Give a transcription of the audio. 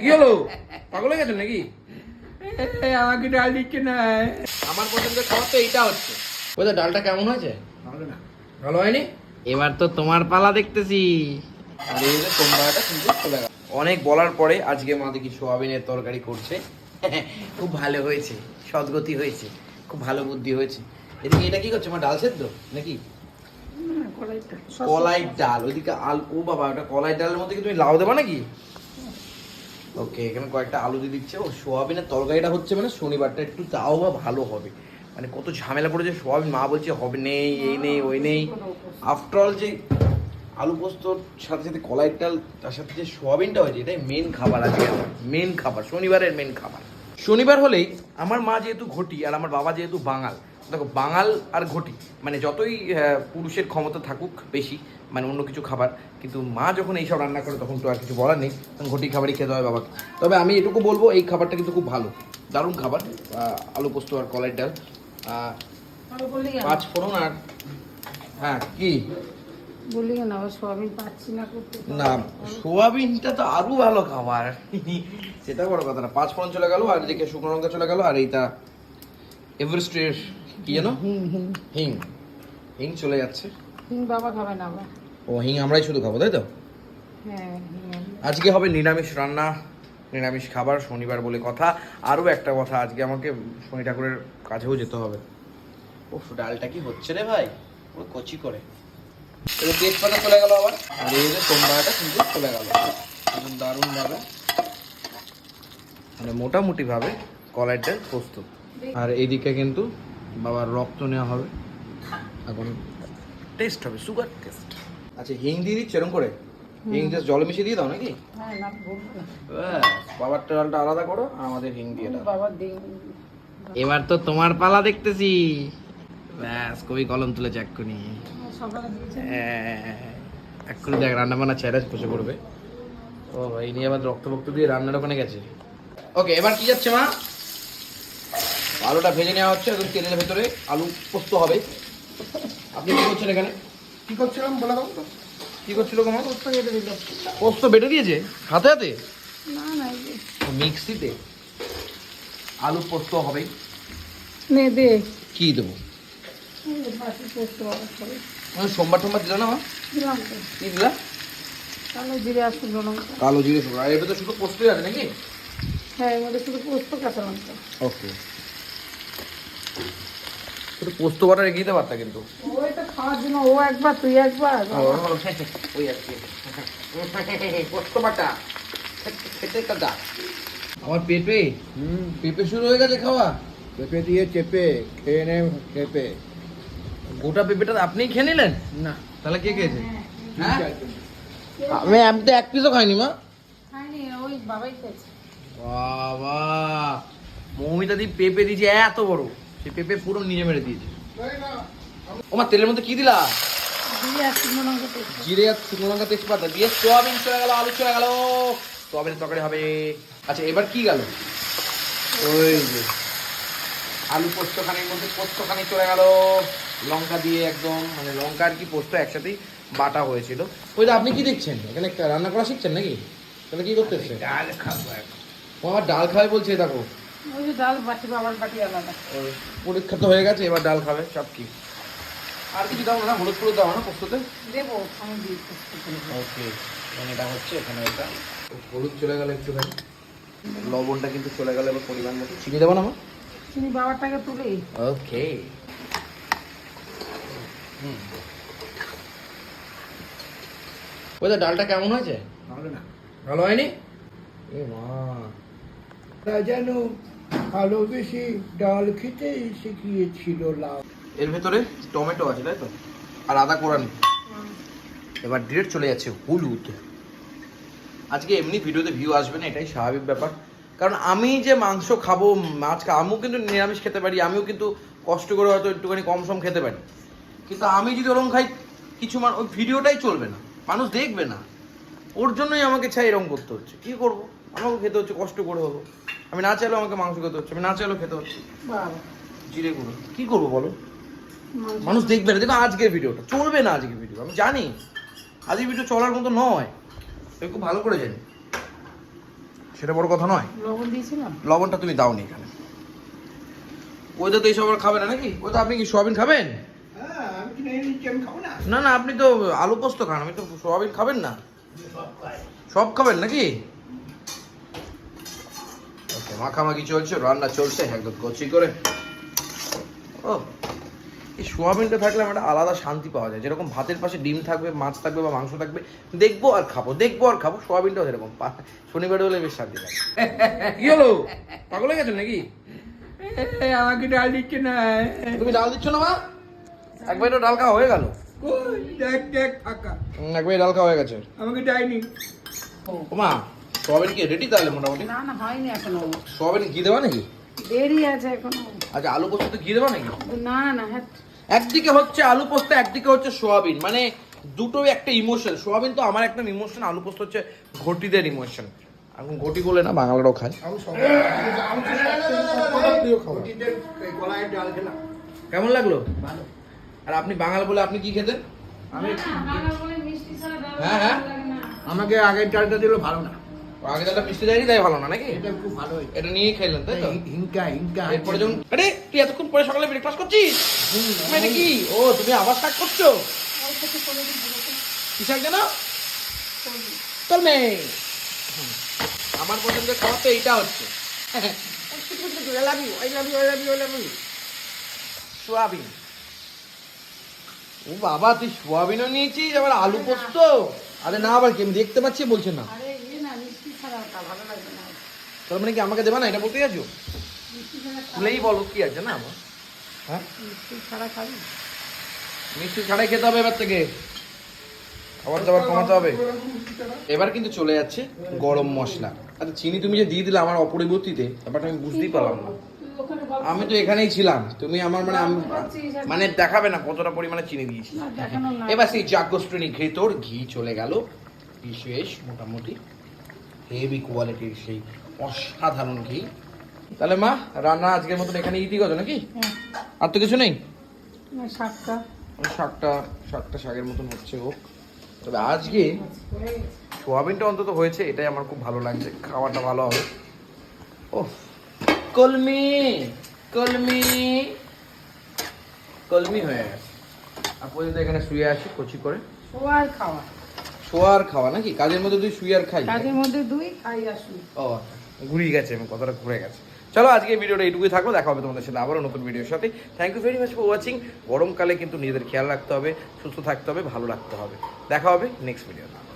কি হলো? পাগল হয়ে গেছেন নাকি? আমাকে ডাল দিচ্ছে না। আমার পছন্দের খাবার তো এইটা হচ্ছে। ওই তো ডালটা কেমন হয়েছে? ভালো না। ভালো হয়নি? এবার তো তোমার পালা দেখতেছি। আর এই যে তোমরাটা কিন্তু চলে গেল। অনেক বলার পরে আজকে মা দেখি সোয়াবিনের তরকারি করছে। খুব ভালো হয়েছে সদ্গতি হয়েছে খুব ভালো বুদ্ধি হয়েছে। এদিকে এটা কি করছে? মা ডাল সেদ্ধ নাকি? কলাই ডাল ওইদিকে আলু ও বাবা ওটা কলাই ডালের মধ্যে কি তুমি লাউ দেবা নাকি? ওকে, এখানে কয়েকটা আলু দিয়ে দিচ্ছে। ও সোয়াবিনের তরকারিটা হচ্ছে মানে শনিবারটা একটু তাও বা ভালো হবে। মানে কত ঝামেলা পড়েছে, সোয়াবিন মা বলছে হবে নেই, এই নেই, ওই নেই। আফটার অল যে আলু পোস্তর সাথে সাথে কলাই ডাল, তার সাথে যে সোয়াবিনটা হয়েছে, এটাই মেন খাবার আজকে মেন খাবার, শনিবারের মেন খাবার। শনিবার হলেই আমার মা যেহেতু ঘটি আর আমার বাবা যেহেতু বাঙাল দেখো বাঙাল আর ঘটি মানে যতই পুরুষের ক্ষমতা থাকুক বেশি মানে অন্য কিছু খাবার কিন্তু মা যখন এইসব রান্না করে তখন তো আর কিছু বলার নেই তখন ঘটি খাবারই খেতে হয় বাবাকে। তবে আমি এটুকু বলব এই খাবারটা কিন্তু খুব ভালো দারুণ খাবার আলু পোস্ত আর কলাই ডাল। পাঁচ ফোড়ন আর হ্যাঁ কি? বলি না সোয়াবিন পাচ্ছি না না সোয়াবিনটা তো আরও ভালো খাবার। সেটা বড় কথা না পাঁচ ফোড়ন চলে গেল আর এদিকে শুকনো লঙ্কা চলে গেল আর এইটা এভারেস্টের কি যেন? হিং হিং হিং। হিং। চলে যাচ্ছে। হিং বাবা খাবে না আবার। ও হিং আমরাই শুধু খাব তাই তো? হ্যাঁ আজকে হবে নিরামিষ রান্না নিরামিষ খাবার শনিবার বলে কথা। আরও একটা কথা আজকে আমাকে শনি ঠাকুরের কাছেও যেতে হবে। ও ডালটা কি হচ্ছে রে ভাই? ও কচি করে। এবার তেজপাতা চলে গেল আবার। আর এই যে তোমরাটা কিন্তু চলে গেল। একদম দারুণ ভাবে। মানে মোটামুটি ভাবে কলাইয়ের প্রস্তুত। আর এইদিকে কিন্তু বাবার রক্ত নেওয়া হবে। এখন টেস্ট হবে সুগার টেস্ট। আচ্ছা হিং দিয়ে দিচ্ছ এরকম করে? হিং জাস্ট জলে মিশিয়ে দিয়ে দাও নাকি? হ্যাঁ না বলব না। ব্যাস, বাবার ডালটা আলাদা করো আর আমাদের হিং দিয়ে দাও। বাবা দিন। এবার তো তোমার পালা দেখতেছি। ব্যাস কবি কলম তুলেছে এক্ষুনি। সকালে দিয়েছে। হ্যাঁ, এক্ষুনি দেখ রান্না বান্না ছেড়ে বসে পড়বে। ও ভাই নিয়ে আবার রক্ত ভক্ত দিয়ে রান্নার ওখানে গেছে। ওকে এবার কি যাচ্ছে মা? আলুটা ভেজে নেওয়া হচ্ছে একদম তেলের ভেতরে আলু পোস্ত হবে। আপনি কি করছেন এখানে? কি করছিলাম? বলে দাও তো। কি করছিল তোমার পোস্ত কেটে দিল। পোস্ত বেটে দিয়েছে? হাতে হাতে? না না এই মিক্সিতে? আলু পোস্ত হবে। নে দে। কি দেবো? মানে সোমবার টোমবার দিল না মা? দিলাম তো। কি দিলা? তাহলে জিরে আসতে লঙ্কা। কালো জিরে শুকনো। আর এর ভেতরে শুধু পোস্তই আছে নাকি? হ্যাঁ এর মধ্যে শুধু পোস্ত কাঁচা লঙ্কা। ওকে। একটু পোস্ত বাটা রেখে দিতে পারতা কিন্তু। ওই তো খাওয়ার জন্য ও একবার তুই একবার। ওই আর কি। পোস্ত বাটা। খেতে কাদা আমার পেঁপে। হুম। পেঁপে শুরু হয়ে গেছে খাওয়া? পেঁপে দিয়ে চেপে খেয়ে নে চেপে গোটা পেঁপেটা আপনিই খেয়ে নিলেন? না। তাহলে কে খেয়েছে? তিন হ্যাঁ? আমি আমি তো এক পিসও খাইনি মা। খাইনি ওই বাবাই খেয়েছে। বাবা! মৌমিতা দি পেঁপে দিয়েছে এত বড়। সেই পেঁপে পুরো নিজে মেরে দিয়েছে। ওমা তেলের মধ্যে কি দিলা? জিরে আর শুকনো লঙ্কা তেজপাতা। দিয়ে সোয়াবিন চলে গেল আলু চলে গেল। সোয়াবিনের তরকারি হবে। আচ্ছা এবার কি গেল? ওই যে আলু পোস্তখানির মধ্যে পোস্তখানি চলে গেল। লঙ্কা দিয়ে একদম মানে লঙ্কা আর কি পোস্ত একসাথেই বাটা হয়েছিল। ওই তো আপনি কি দেখছেন? এখানে একটা রান্না করা শিখছেন নাকি? তাহলে কি করতে এসছে ডাল খাব ও আমার ডাল খাবে বলছে দেখো। ওই ডাল বাটি বাবার বাটি আলাদা। পরীক্ষা তো হয়ে গেছে এবার ডাল খাবে সব কি? আর কিছু দাও না হলুদ ফুলুদ দাও না পোস্ততে দেবো আমি দিই ওকে এখানে এটা হচ্ছে এখানে এটা। হলুদ চলে গেল একটুখানি। লবণটা কিন্তু চলে গেল এবার পরিমাণ মতো। চিনি দেবো না মা? চিনি বাবারটাকে তুলি ওকে। ওই ডালটা কেমন হয়েছে? ভালো না। ভালো হয়নি? এ মা। তা যেন ভালোবেসে ডাল খেতে শিখিয়েছিল লাভ এর ভেতরে টমেটো আছে, তাই তো? আর আদা কোরানি। এবার ডিরেক্ট চলে যাচ্ছে হলুদ। আজকে এমনি ভিডিওতে ভিউ আসবে না, এটাই স্বাভাবিক ব্যাপার। কারণ আমি যে মাংস খাব খা আমিও কিন্তু নিরামিষ খেতে পারি, আমিও কিন্তু কষ্ট করে হয়তো একটুখানি কম সম খেতে পারি। কিন্তু আমি যদি ওরকম খাই, কিছু মান ওই ভিডিওটাই চলবে না, মানুষ দেখবে না। ওর জন্যই আমাকে চাই এরকম করতে হচ্ছে। কি করব? আমাকে খেতে হচ্ছে, কষ্ট করে হব। আমি না চাইলেও আমাকে মাংস খেতে হচ্ছে আমি না চাইলেও খেতে হচ্ছে। জিরে গুঁড়ো। কি করব বলো? মানুষ দেখবে না দেখো আজকের ভিডিওটা। চলবে না আজকের ভিডিও আমি জানি। আজকের ভিডিও চলার মতো নয় তুমি খুব ভালো করে জানি। সেটা বড় কথা নয়। লবণ দিয়েছিলাম? লবণটা তুমি দাওনি এখানে। ওইটা তো এইসব আবার খাবে না নাকি? ওইটা আপনি কি সোয়াবিন খাবেন? হ্যাঁ না। না না আপনি তো আলু পোস্ত খান আমি তো সোয়াবিন খাবেন না? সব খাবেন নাকি? মাখামাখি চলছে রান্না চলছে একদম কচি করে। ও এই সোয়াবিনটা থাকলে আমার একটা আলাদা শান্তি পাওয়া যায়। যেরকম ভাতের পাশে ডিম থাকবে মাছ থাকবে বা মাংস থাকবে দেখব আর খাব দেখব আর খাব সোয়াবিনটাও সেরকম। শনিবার হলে বেশ শান্তি লাগে। কি হলো? পাগল হয়ে গেছেন নাকি? আমাকে ডাল দিচ্ছে না। তুমি ডাল দিচ্ছ না মা? একবার তো ডাল খাওয়া হয়ে গেল। একবার ডাল খাওয়া হয়ে গেছে। আমাকে ও মা সোয়াবিন কি রেডি তাহলে মোটামুটি? না না হয়নি এখনও। সোয়াবিন ঘি দেওয়া নাকি? দেরি আছে এখনও। আচ্ছা আলু পোস্ত ঘি দেওয়া নাকি? না না হ্যাঁ। একদিকে হচ্ছে আলু পোস্ত একদিকে হচ্ছে সোয়াবিন। মানে দুটোই একটা ইমোশন সোয়াবিন তো আমার একটা ইমোশন আলু পোস্ত হচ্ছে ঘটিদের ইমোশন এখন ঘটি বলে না বাঙালরাও খায়। আমি সব আমি সব প্রিয় খাবার। গলায় ডাল খেলাম। কেমন লাগল? ভালো। আর আপনি বাঙাল বলে আপনি কি খেতেন? আমি মিষ্টি ছাড়া ডাল হ্যাঁ, হ্যাঁ। ভালো লাগে না। আমাকে আগের ডালটা দিল ভালো না। আগে তাহলে মিষ্টি যায়নি তাই ভালো না নাকি? এটা খুব ভালো এটা নিয়েই খাইলেন তাই তো? হিংকা হিংকা এরপরে যখন আরে তুই এতক্ষণ পরে সকালে ব্রেকফাস্ট করছিস? মানে কি? ও তুমি আবার করছ? নেই আমার পছন্দের খাবার তো এইটা হচ্ছে। সোয়াবিন। ও বাবা তুই সোয়াবিনও নিয়েছিস আবার আলু পোস্ত? আরে না আবার কি? আমি দেখতে পাচ্ছি বলছে না। আরে ইয়ে না মিষ্টি ছাড়া ওটা ভালো লাগবে না তার মানে কি আমাকে দেবে না? এটা বলতে যাচ্ছ মিষ্টি খুলেই বলো কি আছে না আমার? হ্যাঁ? মিষ্টি ছাড়া খাবি? মিষ্টি ছাড়াই খেতে হবে এবার থেকে। খাবার দাবার কমাতে হবে। এবার কিন্তু চলে যাচ্ছে গরম মশলা। আচ্ছা চিনি তুমি যে দিয়ে দিলে আমার অপরিবর্তিতে ব্যাপারটা আমি বুঝতেই পারলাম না। আমি তো এখানেই ছিলাম। তুমি আমার মানে আমি মানে দেখাবে না কতটা পরিমাণে চিনি দিয়েছি। এবার সেই জাগ্রশ্রেণী ঘেতর ঘি চলে গেল। বিশেষ মোটামুটি। হেভি কোয়ালিটির সেই অসাধারণ ঘি। তাহলে মা রান্না আজকের মতন এখানে ইতি গেল নাকি? হ্যাঁ, আর তো কিছু নেই? শাকটা। ওই শাকটা শাকটা শাকের মতন হচ্ছে হোক। তবে আজকে সোয়াবিনটা অন্তত হয়েছে এটাই আমার খুব ভালো লাগছে। খাওয়াটা ভালো হবে। ও কলমি কলমি কলমি হয়ে গেছে। আপাতত এখানে শুয়ে আসি কচি করে। শোয়ার শোয়ার খাওয়া নাকি? কাজের মধ্যে তুই শুয়ে আর খাই। কাজের মধ্যে দুই খাই আসুন ও। ঘুরিয়ে গেছে আমি কতটা ঘুরে গেছে। চলো আজকে ভিডিওটা এইটুকুই থাকল দেখা হবে তোমাদের সাথে আবারও নতুন ভিডিওর সাথে। Thank you very much for watching গরমকালে কিন্তু নিজেদের খেয়াল রাখতে হবে সুস্থ থাকতে হবে ভালো রাখতে হবে। দেখা হবে নেক্সট ভিডিওতে